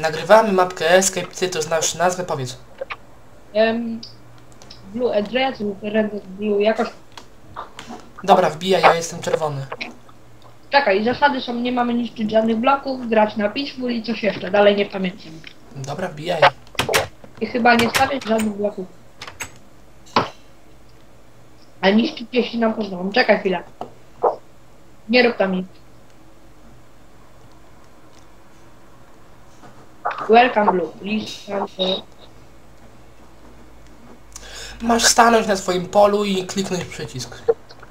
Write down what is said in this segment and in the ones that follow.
Nagrywamy mapkę Escape, ty to znasz nazwę, powiedz. Um, blue Address lub Red Blue, jakoś... Dobra, wbijaj, ja jestem czerwony. Czekaj, zasady są, nie mamy niszczyć żadnych bloków, grać na peaceful i coś jeszcze, dalej nie pamiętam. Dobra, wbijaj. I chyba nie stawiać żadnych bloków. Ale niszczyć jeśli nam pozwolą. Czekaj chwilę. Nie rób tam nic. Welcome Blue. Please. Masz stanąć na swoim polu i kliknąć przycisk.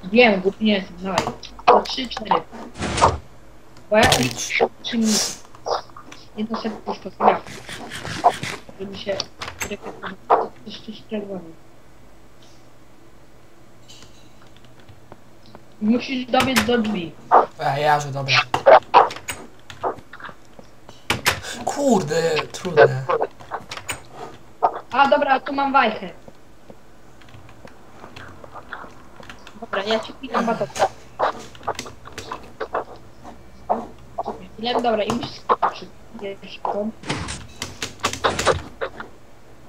Wiem, głupi nie jestem, dawaj. To 3, 4. Bo ja Idź. 3 minuty. Jedno serduszko to ja. Żeby się. To jeszcze czerwony. Musisz dobiec do drzwi. A ja, że dobra. Kurde, trudne. A dobra, tu mam wajchę. Dobra, ja ci klikam batok. Chwilę, dobra, i musisz skoczyć. Jeszcze.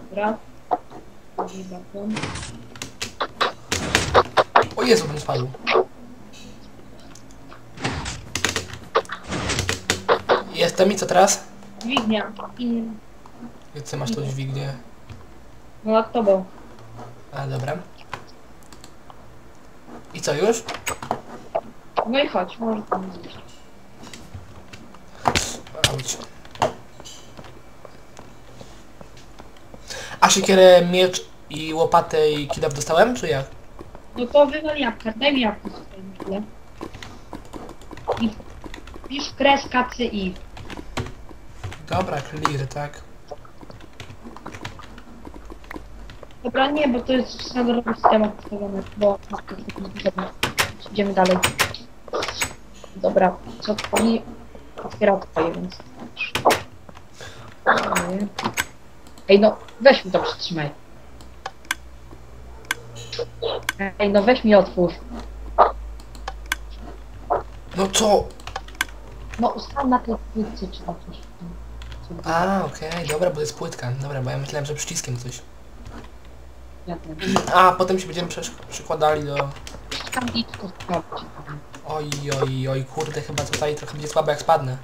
Dobra. Drugi baton. O Jezu, bym spadł. Jestem i co teraz? Dźwignia. I... Ty masz tu dźwignię. No nad tobą. A, dobra. I co już? No i chodź, może tam zjeść. Auć. A siekierę, miecz i łopatę i kidap dostałem, czy jak? No to wywal jabłka, daj mi jabłko sobie na chwilę. I pisz kreska CI. Dobra, clear, tak. Dobra, nie, bo to jest w standardowych systemach postawione, bo... Dobra, idziemy dalej. Dobra, co pani otwiera twoje, więc... Ej, no, weź mi to przytrzymaj. Ej, no weź mi otwórz. No co? No, ustaw na tej płytce czy coś. A, okej, dobra, bo to jest płytka. Dobra, bo ja myślałem, że przyciskiem coś. Ja. A, potem się będziemy przesz- przykładali do... Tam sprawdź. Oj, oj, oj, kurde, chyba tutaj trochę będzie słabo jak spadnę.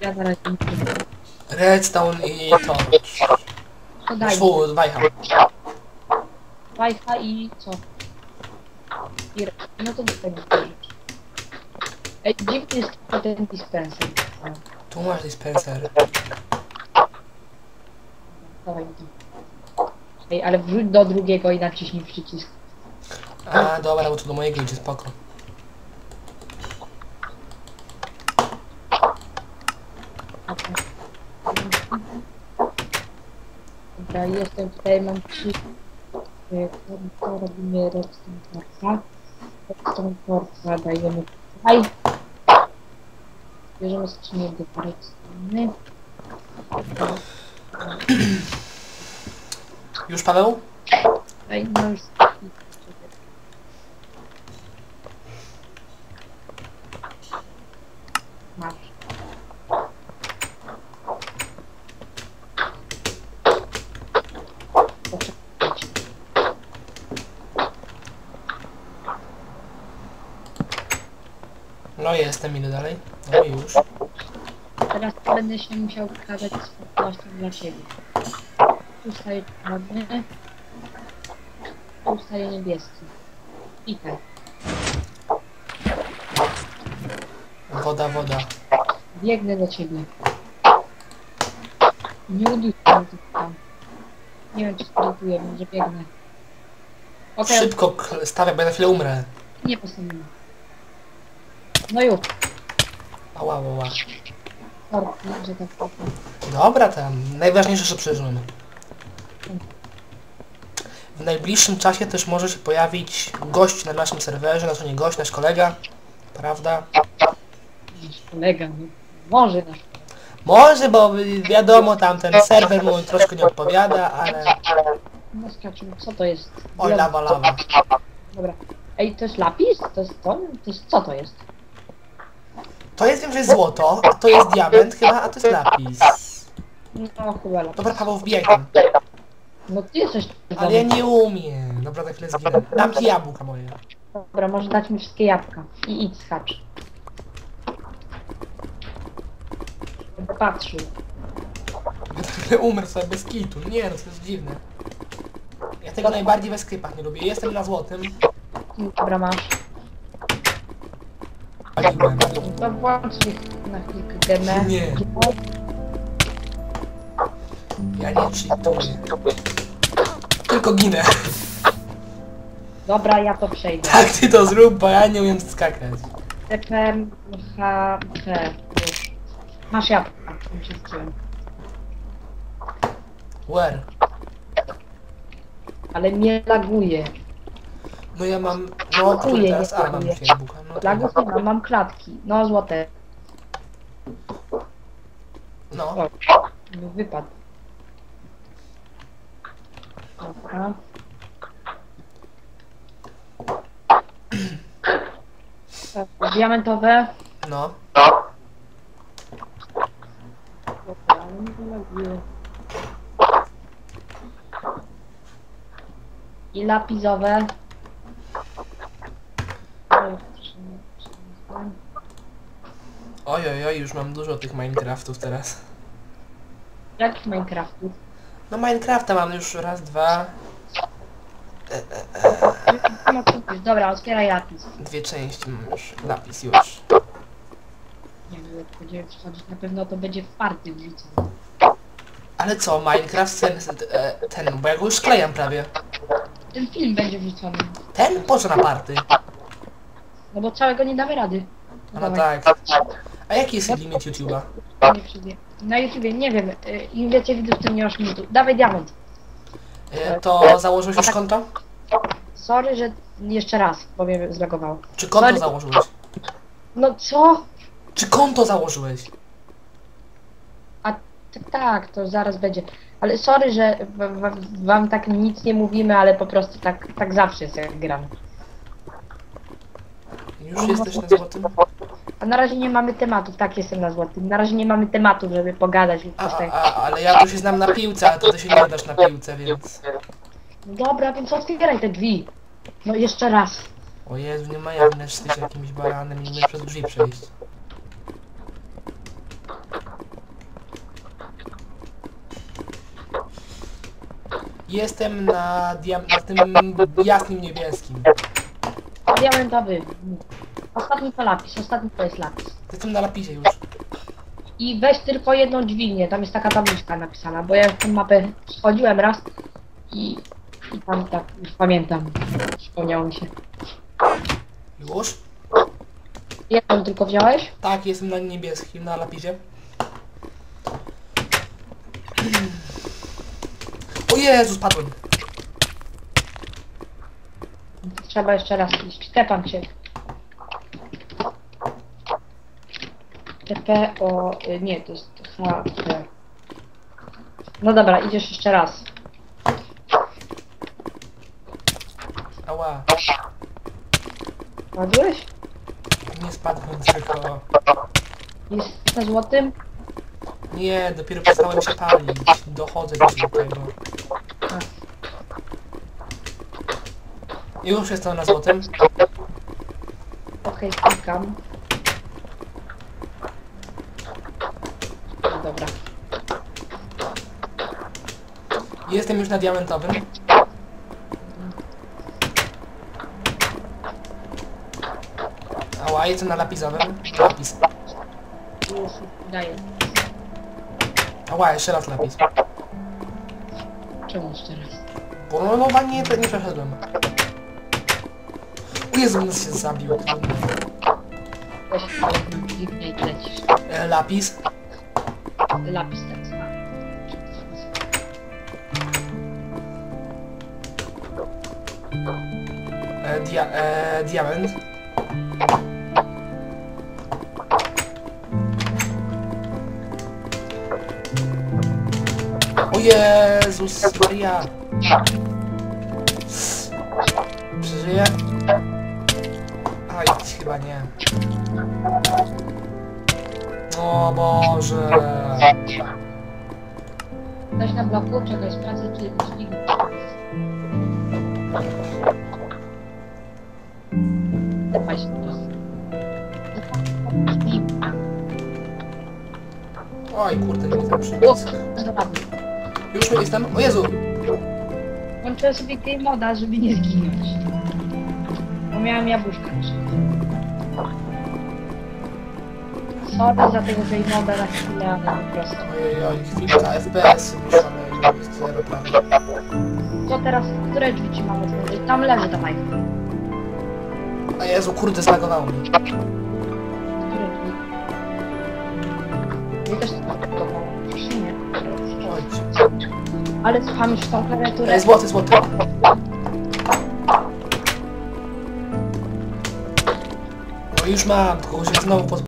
Ja zaraz. Redstone i to. To daj. Wajcha. Wi-Fi i co? I. No to dostajemy te rzeczy. Ej, dziwny jest ten dispenser. Tu masz dispenser. dawaj to. Ej, ale wrzuć do drugiego i naciśnij przycisk. A, dobra, bo tu do mojego idzie spoko. Dobra, jestem tutaj, mam trzy. To robimy redstone torca. Redstone torca dajemy tutaj. Bierzemy skrzynię do redstone. Już, Paweł? Ej, no już. No jestem, idę dalej. No już. Teraz będę się musiał wykazać swój dla ciebie. Tu staje czarny. Tu staje niebieski. I tak. Woda, woda. Biegnę do ciebie. Nie uduj się tam. Nie wiem czy spróbuję, może biegnę. Okej, Szybko stawiaj, bo ja na chwilę umrę. nie postanowiłem. No już. Ała, ała, ała. Sorry, że tak powiem. Dobra tam, najważniejsze, że przeżyłem. W najbliższym czasie też może się pojawić gość na naszym serwerze, znaczy nie gość, nasz kolega. Prawda? Nasz kolega, no. Może nasz Może, bo wiadomo, tam ten serwer mu troszkę nie odpowiada, ale... No skaczmy, co to jest? O, lawa, lawa. Dobra. Ej, to jest lapis? To jest to? To jest, co to jest? To jest wiem, że jest złoto, a to jest diament chyba, a to jest lapis. No chyba lepiej. Dobra, Paweł, wbijaj tam. No ty jesteś... Ale ja nie umiem. Dobra, za chwilę zginę. Dam ci jabłka moje. Dobra, może dać mi wszystkie jabłka. I idź skacz. Będę patrzył. Umrę sobie bez kitu. Nie no, to jest dziwne. Ja tego najbardziej we sklepach nie lubię. Jestem na złotym. Dobra, masz. To włącz ich na chwilkę gemę. Nie. Ja nie cheatuję. Tylko ginę. Dobra, ja to przejdę. Tak, ty to zrób, bo ja nie umiem skakać. TPM, H, T. Już. Masz jabłka. już się wziąłem. Where? Ale nie laguje. No ja mam... No, który Laguje, teraz? nie A, mam jabłka. No, to Lagów nie mam, mam klatki. No, złote. no. O, wypadł. Dobra. Tak, Diamentowe. No. Dobra, nie. I lapizowe. Oj, oj, oj, już mam dużo tych Minecraftów teraz. Jakich Minecraftów? No Minecrafta mam już raz, dwa, No kupisz, dobra, otwieraj lapis. dwie części mam już. Lapis już. Nie wiem, jak będzie wchodzić, na pewno to będzie w party wrzucone. Ale co, Minecraft ten, e, ten, bo ja go już klejam prawie. Ten film będzie wrzucony. Ten? Po co na party? No bo całego nie damy rady. No Dawaj. tak. A jaki jest limit YouTube'a? Nie przyjdzie. Na YouTubie, nie wiem, y, im więcej widzów, tym nie masz minutu. Dawaj diament. E, To założyłeś już konto? Sorry, że jeszcze raz, bo mnie zlagowało. Czy konto Sorry. założyłeś? No co? Czy konto założyłeś? Tak, tak, to zaraz będzie. Ale sorry, że wam tak nic nie mówimy, ale po prostu tak, tak zawsze jest jak gram. Już jesteś na złotym? A na razie nie mamy tematów, tak jestem na złotym. Na razie nie mamy tematów, żeby pogadać lub A, coś tak. a, ale ja tu się znam na piłce, ale to ty się nie dasz na piłce, więc... No dobra, więc otwieraj te drzwi. No jeszcze raz. O Jezu, nie ma jak jesteś jakimś baranem i umiesz przez drzwi przejść. Jestem na, diam- na tym jasnym niebieskim. Diamentowy. Ostatni to lapis, ostatni to jest lapis. Jestem na lapisie już. I weź tylko jedną dźwignię, tam jest taka tabliczka napisana, bo ja w tę mapę schodziłem raz i, i tam tak już pamiętam. Przypomniało mi się. Już? Jedną tylko wziąłeś? Tak, jestem na niebieskim, na lapisie. O Jezu, spadłem. Trzeba jeszcze raz iść. Tepam cię. TP o... y, nie, to jest H, T. No dobra, idziesz jeszcze raz. Ała, Padłeś? nie spadłem tylko. Jest na złotym? Nie, dopiero przestałem się palić. Dochodzę do tego. Już jestem na złotym. Okej, klikam. Dobra. Jestem już na diamentowym. Ała, jestem na lapisowym. Lapis. Już daję. Ała, jeszcze raz lapis. Czemu jeszcze raz? Bo no, no nie, przeszedłem. O Jezu, nas się zabił. Lecisz. E, lapis. Lapis tak zwany. E, dia, e, diament. O Jezus Maria. Przeżyję? Aj, chyba nie. O Boże. Ktoś na bloku, czekaj, sprawdzę czy dźwig. Dawaj się to. Oj kurde, nie przycisk. zdobył. Już jestem. O Jezu! Włączyłem sobie game moda, żeby nie zginąć. Bo miałem jabłuszka jeszcze. Sorry za tego game moda na chwilę, ale po prostu. Ojej, oj, chwilka, FPS muszamy, jest zero prawie. Co teraz, które drzwi ci mamy otworzyć? Tam leży ta majka. A Jezu, kurde, zlagowało mi. Które drzwi? Nie też tak nie. Ale spamisz tą klawiaturę. Ej, złoty, złoty. O, już mam, tylko się znowu pod